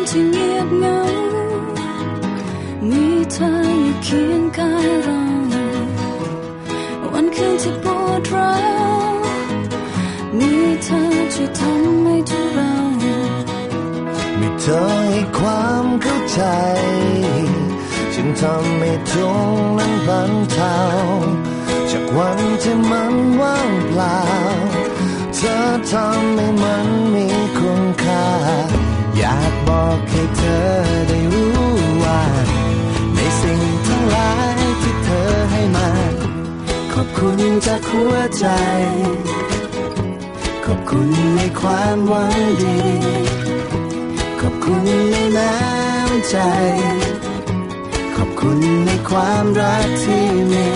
ามที่เงียบเหงา มีเธออยู่เคียงกายเรา วันคืนที่ปวดร้าวมีเธอช่วยทำให้ทุกเรา มีเธอให้ความเข้าใจฉันทำให้ทุกนั้นบรรเทาจากวันที่มันว่างเปล่า วใจ ขอบคุณในความหวังดี ขอบคุณในน้ำใจ ขอบคุณในความรักที่มี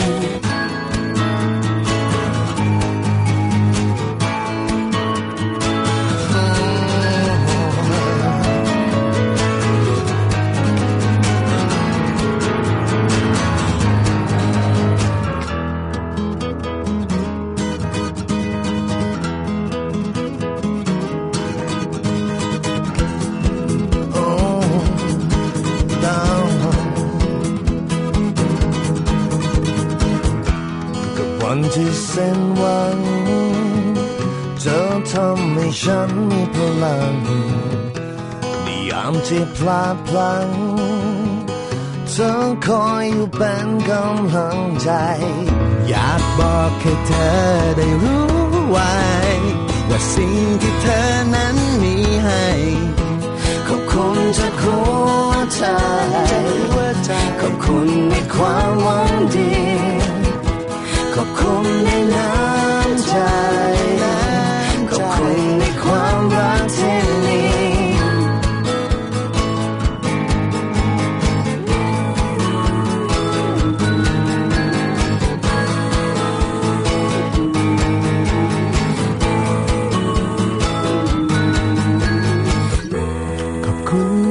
วันที่เส้นหวังเธอทำให้ฉันมีพลังในยามที่พลาดพลั้งเธอคอยอยู่เป็นกำลังใจ อยากบอกให้เธอได้รู้ไว้ ว่าสิ่งที่เธอนั้นมีให้ขอบคุณจากหัวใจขอบคุณในความ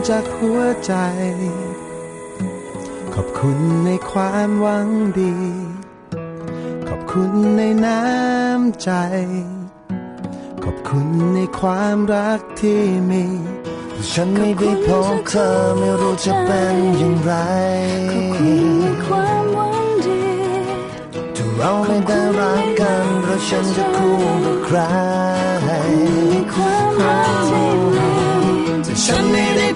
จากหัวใจ ขอบคุณในความหวังดี ขอบคุณในน้ำใจ ขอบคุณในความรักที่มีฉันไม่ได้พบเธอไม่รู้จะเป็นอย่างไรขอบคุณในความหวังดีถ้าเราไม่ได้รักกันเราฉันจะคู่กับใครในความรักที่มีถ้าฉันไม่ได้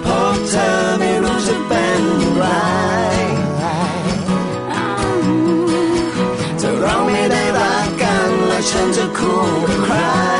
cry.